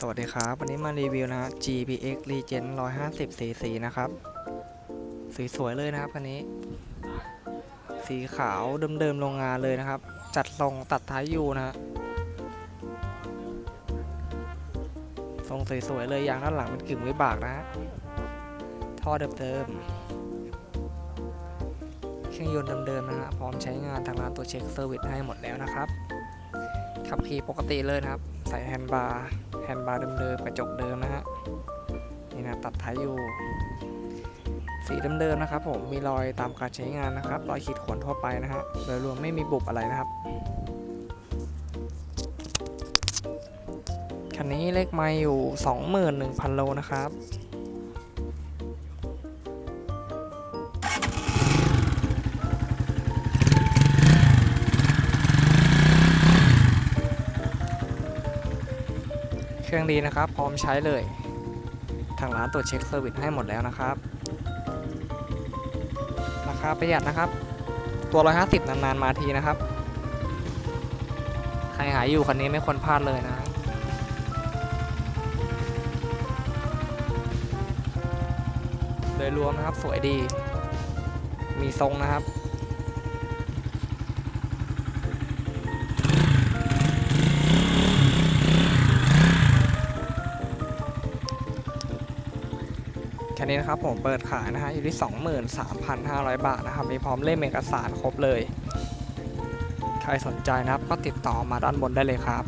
สวัสดีครับ วันนี้มารีวิวนะฮะ GPX Legend 150 cc นะครับ สวยๆเลยนะครับคันนี้ สีขาวเดิมๆโรงงานเลยนะครับ จัดทรงตัดท้ายยูนะฮะ ทรงสวยๆเลยยางด้านหลังเป็นกึ่งวิบากนะฮะ ท่อเดิมๆ เครื่องยนต์เดิมๆนะฮะ พร้อมใช้งานทางร้านตัวเช็คเซอร์วิสให้หมดแล้วนะครับ ขับขี่ปกติเลยนะครับ ใส่แฮนด์บาร์แฮนด์บาร์เดิมๆกระจกเดิมนะฮะนี่นะตัดท้ายอยู่ สีเดิมๆนะครับ ผมมีรอยตามการใช้งานนะครับ รอยขีดข่วนทั่วไปนะฮะโดยรวมไม่มีบุบอะไรนะครับคันนี้เลขไม่อยู่ 21,000 โลนะครับ เครื่องดีนะครับ พร้อมใช้เลย ทางร้านตรวจเช็คเซอร์วิสให้หมดแล้วนะครับ ราคาประหยัดนะครับ ตัว 150 นานๆมาทีนะครับ ใครหายอยู่คันนี้ไม่ควรพลาดเลยนะโดยรวมนะครับสวยดี มีทรงนะครับ แค่นี้นะครับผมเปิดขายนะฮะอยู่ที่ 23,500 บาทนะครับ มีพร้อมเล่มเอกสารครบเลย ใครสนใจนะครับก็ติดต่อมาด้านบนได้เลยครับ